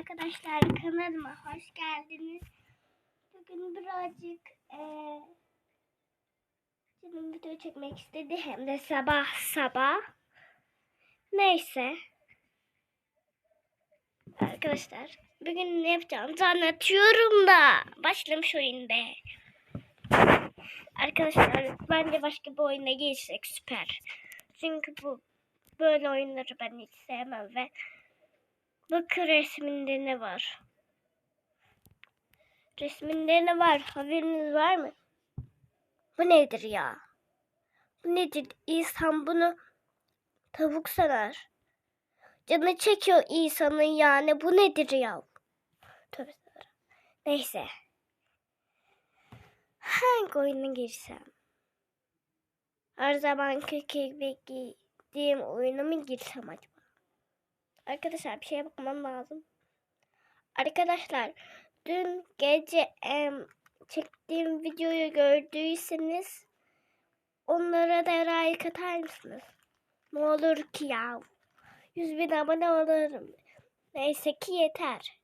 arkadaşlar kanalıma hoş geldiniz. Bugün birazcık eee canım video çekmek istedi hem de sabah sabah. Neyse. Arkadaşlar bugün ne yapacağımızı anlatıyorum da başlamış oyun be. Arkadaşlar bence başka bir oyuna girsek süper. Çünkü bu böyle oyunları ben hiç sevmem ve bakın resminde ne var. Resminde ne var? Haberiniz var mı? Bu nedir ya? Bu nedir? İnsan bunu tavuk sanar. Canı çekiyor insanın yani. Bu nedir ya? Tövbe. Neyse. Hangi oyuna girsem? Her zamanki gibi gittiğim oyuna mı girsem acaba? Arkadaşlar bir şeye bakmam lazım. Arkadaşlar dün gece em, çektiğim videoyu gördüyseniz onlara da like atar mısınız? Ne olur ki ya. 100 bin abone olurum. Neyse ki yeter.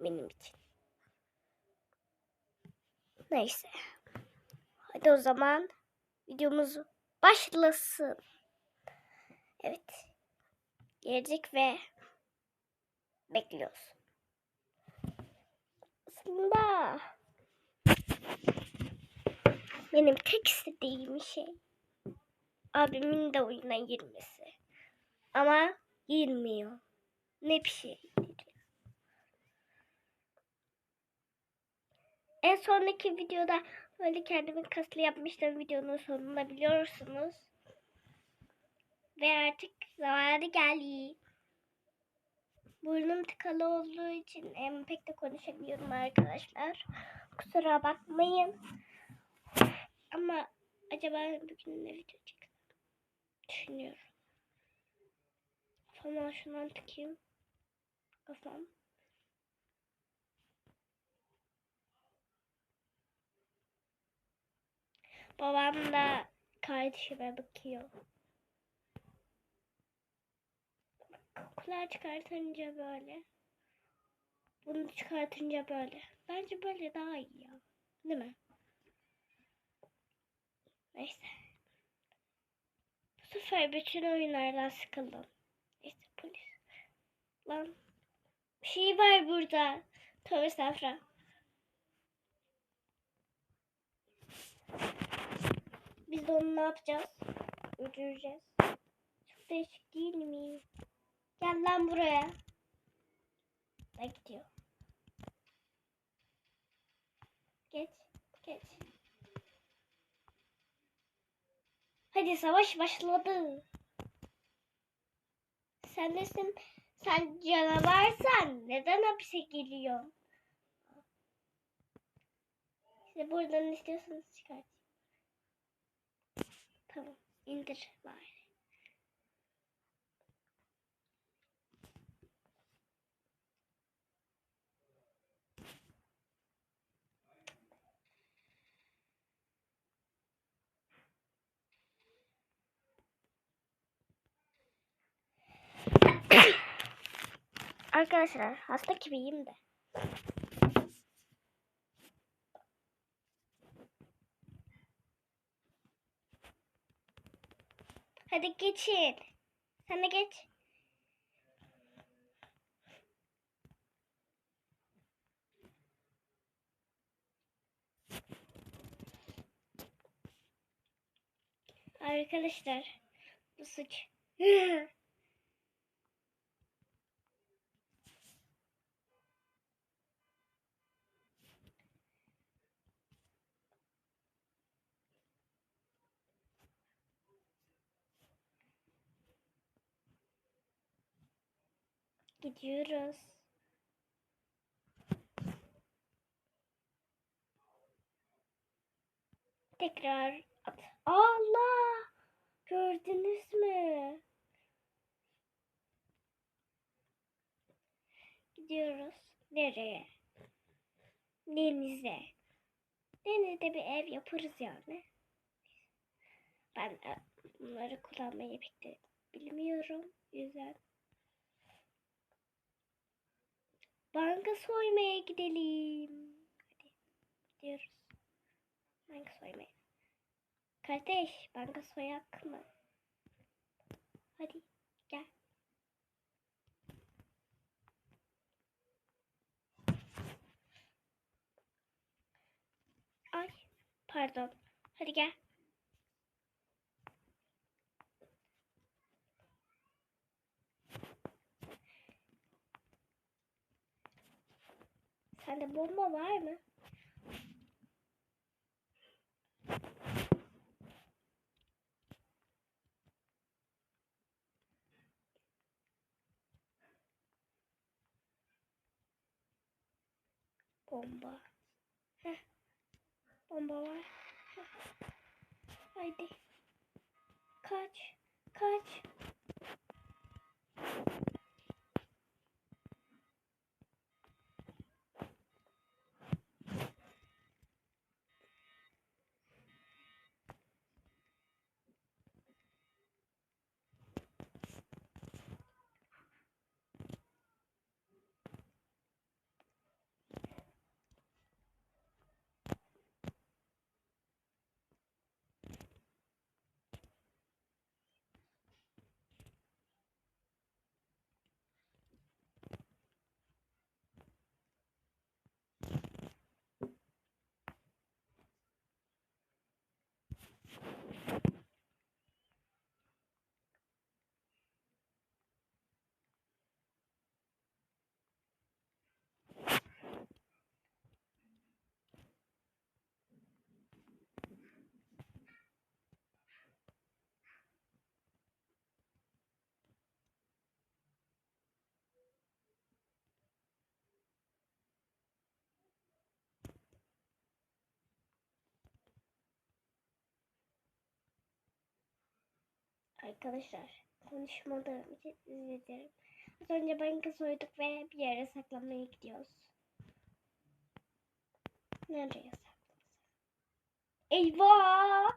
Benim için. Neyse. Hadi o zaman videomuz başlasın. Evet. Gelecek ve bekliyoruz. Aslında benim tek istediğim şey abimin de oyuna girmesi. Ama girmiyor. Ne bir şey. En sonraki videoda böyle kendimin kaslı yapmıştım videonun sonunda biliyorsunuz. Ve artık zamanı geldi. Burnum tıkalı olduğu için em, pek de konuşamıyorum arkadaşlar. Kusura bakmayın. Ama acaba bugün ne video çeksem? Düşünüyorum. Kafama şundan tıkayım. Kafam. Babam da kardeşime bakıyor. Kokular çıkartınca böyle. Bunu çıkartınca böyle. Bence böyle daha iyi ya. Değil mi? Neyse. Bu sefer bütün oyunlardan sıkıldım. Neyse polis. Lan. Bir şey var burada. Tövbe estağfurullah. Biz de onu ne yapacağız? Öldüreceğiz. Çok değişik değil mi? Gel lan buraya. Da gidiyor. Geç. Geç. Hadi savaş başladı. Sen nesin? Sen canavarsan neden hapise geliyor? İşte buradan istiyorsanız çıkart. Tamam. indir bari. Arkadaşlar hasta gibiyim de. Hadi geçin. Sen de geç. Arkadaşlar bu suç. Gidiyoruz. Tekrar at. Allah! Gördünüz mü? Gidiyoruz. Nereye? Denize. Denizde bir ev yaparız yani. Ben e, bunları kullanmayı pek de bilmiyorum. Yüzden Banka soymaya gidelim. Hadi gidiyoruz. Banka soymaya. Kardeş banka soyak mı? Hadi gel. Ay pardon. Hadi gel. Sende bomba var mı? Bomba. Heh. Bomba var. Heh. Haydi. Kaç. Kaç. Arkadaşlar konuşmalarım için özür dilerim. Az önce banka soyduk ve bir yere saklanmaya gidiyoruz. Nereye saklansak? Eyvah!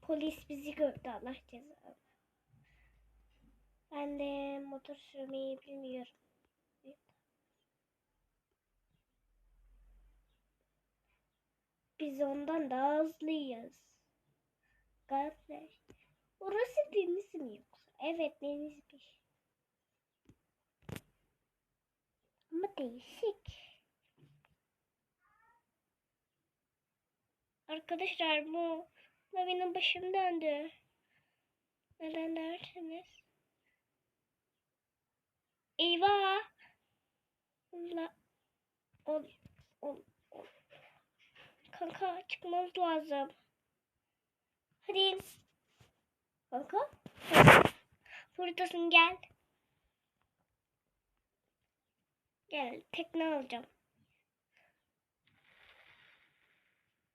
Polis bizi gördü Allah cezanı. Ben de motor sürmeyi bilmiyorum. Biz ondan daha hızlıyız. Kardeş. Orası deniz mi yoksa? Evet denizmiş. Ama değişik. Arkadaşlar bu da benim başım döndü. Neden dersiniz? Eyvah! Allah. Ol, ol, ol. Kanka çıkmamız lazım. Hadi. Kanka. Buradasın gel. Gel tekne alacağım.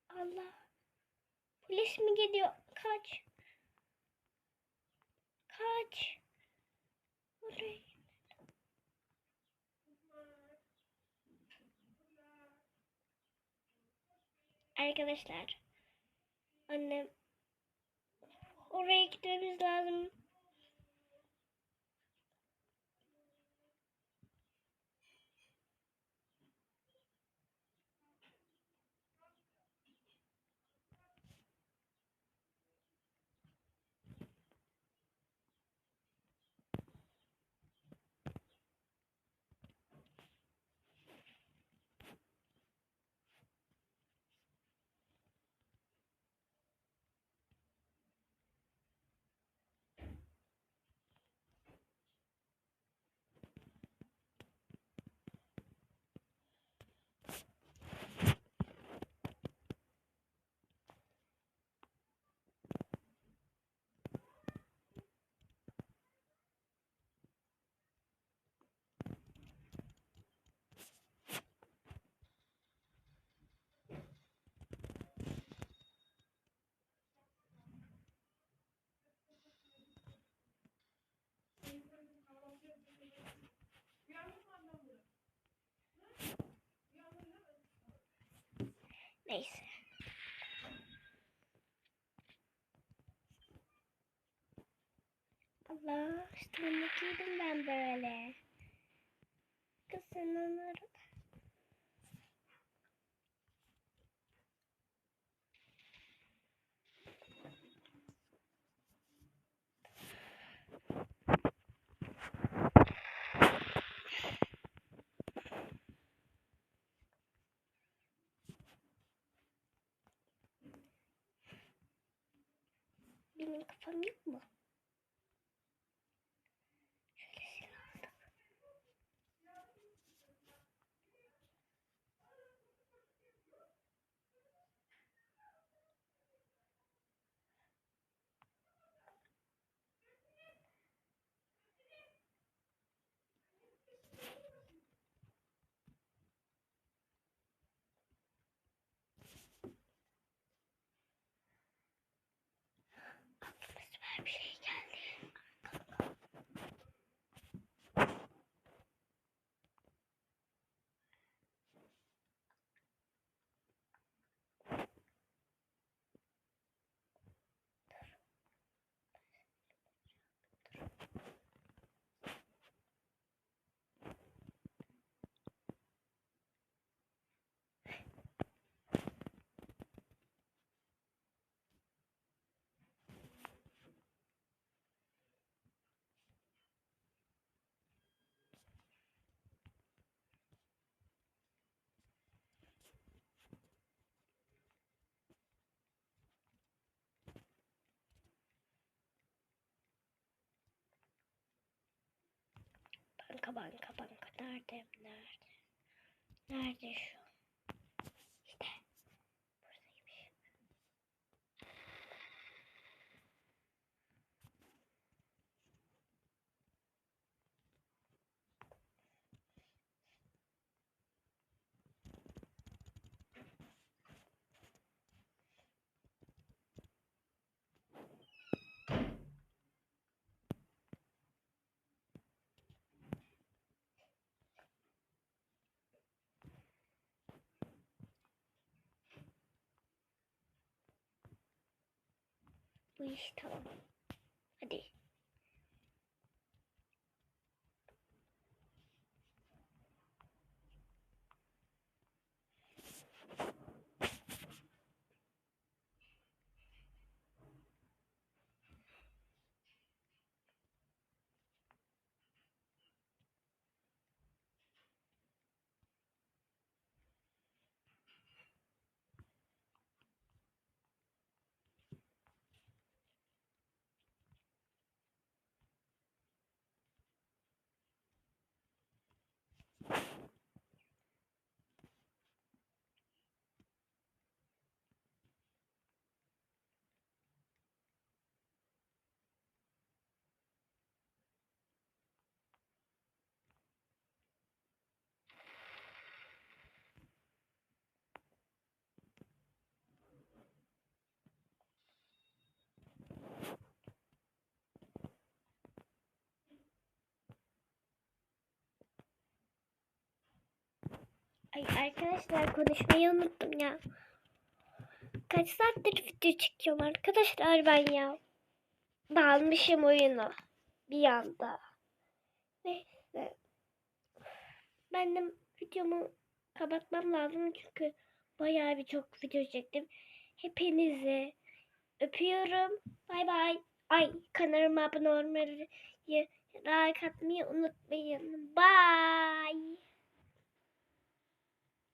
Allah. Polis mi geliyor? Kaç. Kaç. Oraya. Arkadaşlar. Annem oraya gitmemiz lazım. Neyse. Allah üstüme giydim ben böyle. Neredesin Ömer? Benim kafam yok mu? Banka banka nerede nerede? Nerede şu? Bu iş tamam. Hadi. Ay arkadaşlar konuşmayı unuttum ya. Kaç saattir video çekiyorum arkadaşlar ben ya. Dalmışım oyunu bir anda. Neyse. Ben de videomu kapatmam lazım çünkü bayağı bir çok video çektim. Hepinizi öpüyorum. Bay bay. Ay kanalıma abone olmayı, like atmayı unutmayın. Bye.